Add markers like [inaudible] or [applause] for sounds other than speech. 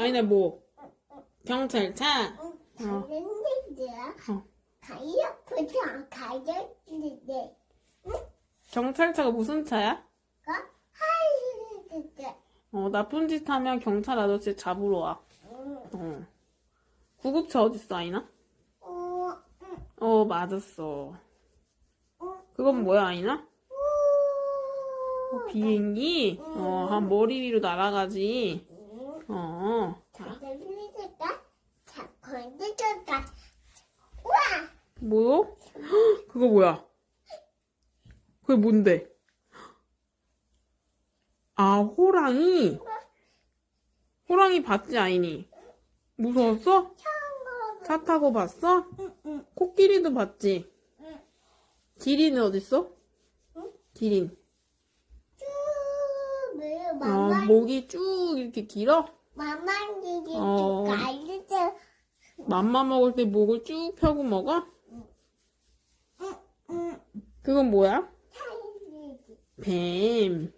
아니나 뭐 경찰차 응, 어. 가는데 어. 경찰차가 무슨 차야? 어 나쁜 짓 하면 경찰 아저씨 잡으러 와. 어. 구급차 어딨어 아이나? 어, 응, 어 맞았어. 응. 그건 뭐야 아이나? 오, 비행기? 어, 한 머리 위로 날아가지. 응. 어. 자 건드렸다 우와 뭐요? 헉, [gasps] 그거 뭐야? 그게 뭔데? 아, 호랑이? 호랑이 봤지, 아이니? 무서웠어? 차 타고 봤어? 코끼리도 봤지? 응. 기린은 어딨어? 응? 기린. 왜 어, 마만 목이 쭉 이렇게 길어? 마만지기 어. 맘마 먹을 때 목을 쭉 펴고 먹어? 응 그건 뭐야? 타이지 뱀.